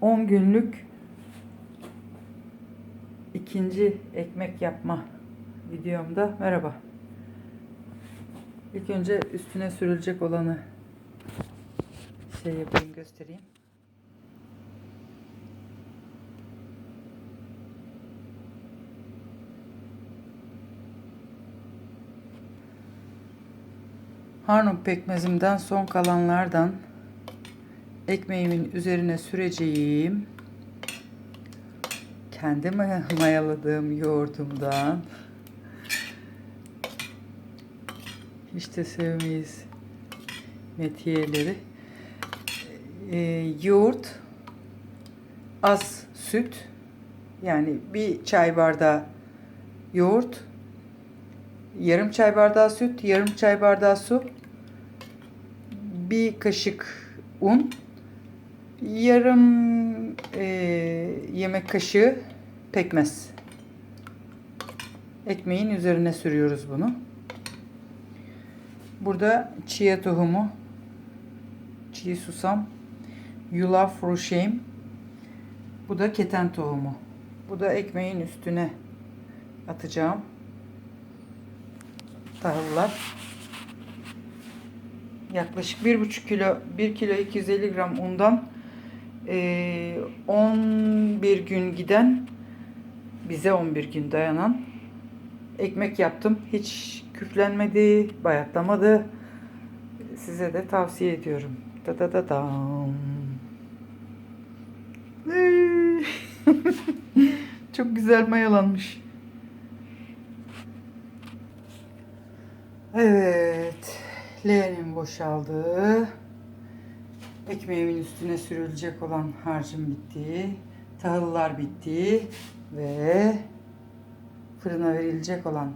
10 günlük ikinci ekmek yapma videomda merhaba. İlk önce üstüne sürülecek olanı şey yapayım göstereyim. Harnum pekmezimden son kalanlardan ekmeğimin üzerine süreceğim. Kendi maya- mayaladığım yoğurdumdan. Hiç de sevmeyiz metiyeleri. Ee, yoğurt, az süt, yani bir çay bardağı yoğurt, yarım çay bardağı süt, yarım çay bardağı su, bir kaşık un, yarım e, yemek kaşığı pekmez. Ekmeğin üzerine sürüyoruz bunu. Burada chia tohumu, çiğ susam, yulaf ruşeym. Bu da keten tohumu. Bu da ekmeğin üstüne atacağım. Tahıllar. Yaklaşık 1,5 kilo, 1 kilo 250 gram undan eee, 11 gün giden, bize 11 gün dayanan ekmek yaptım. Hiç küflenmedi, bayatlamadı. Size de tavsiye ediyorum. Da da da dam. Çok güzel mayalanmış. Evet. Leğenim boşaldı. Ekmeğimin üstüne sürülecek olan harcım bitti. Tahıllar bitti. Ve fırına verilecek olan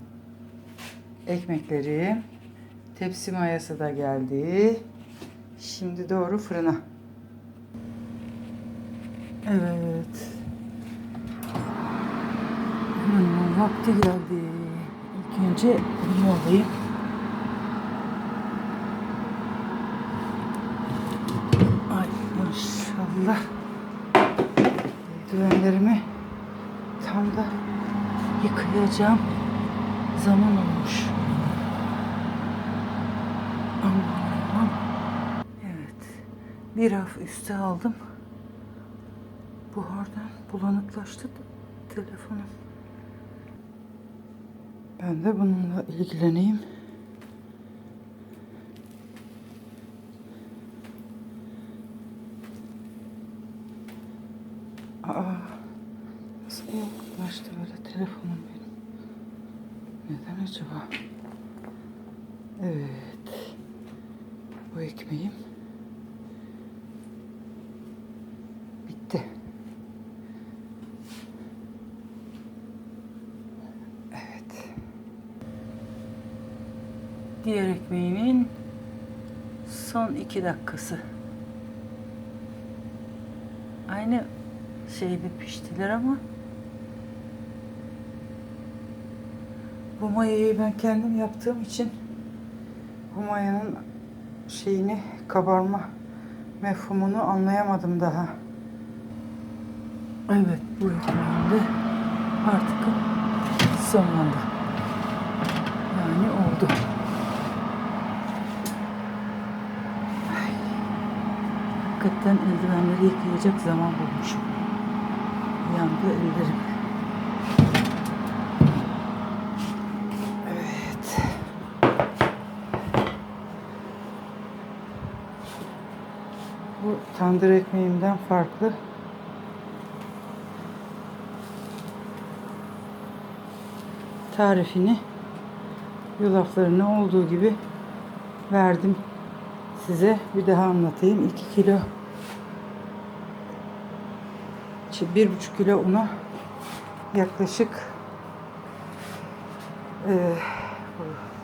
ekmekleri tepsi mayası da geldi. Şimdi doğru fırına. Evet. Fırının vakti geldi. İlk önce bunu alayım. Ay maşallah. Eldivenlerimi tam da yıkayacağım zaman olmuş. Aman. Evet. Bir haf üste aldım. Buhardan bulanıklaştı telefonum. Ben de bununla ilgileneyim. Aa, nasıl bulanıklaştı böyle telefonum benim? Neden acaba? Evet. Bu ekmeğim bitti. Evet. Diğer ekmeğimin son iki dakikası. Aynı şeyde piştiler ama bu mayayı ben kendim yaptığım için bu mayanın şeyini kabarma mefhumunu anlayamadım daha. Evet bu ekmeğin de artık sonlandı. Yani oldu. Ay. Hakikaten eldivenleri yıkayacak zaman bulmuşum. Yandı ellerim. Evet. Bu tandır ekmeğimden farklı. Tarifini yulaflarını olduğu gibi verdim size. Bir daha anlatayım. 2 kilo şey, bir buçuk kilo una yaklaşık eee,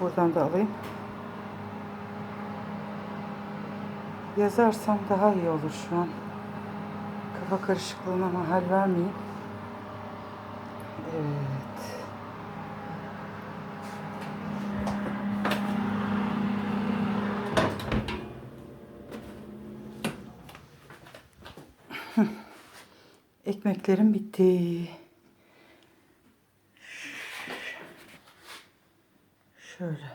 buradan da alayım. Yazarsam daha iyi olur şu an. Kafa karışıklığına mahal vermeyeyim. Evet. Ekmeklerim bitti. Şöyle.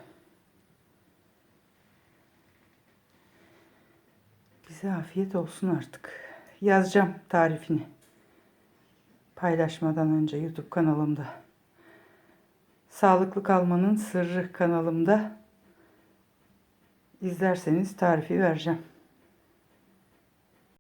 Bize afiyet olsun artık. Yazacağım tarifini. Paylaşmadan önce YouTube kanalımda. Sağlıklı kalmanın sırrı kanalımda izlerseniz tarifi vereceğim.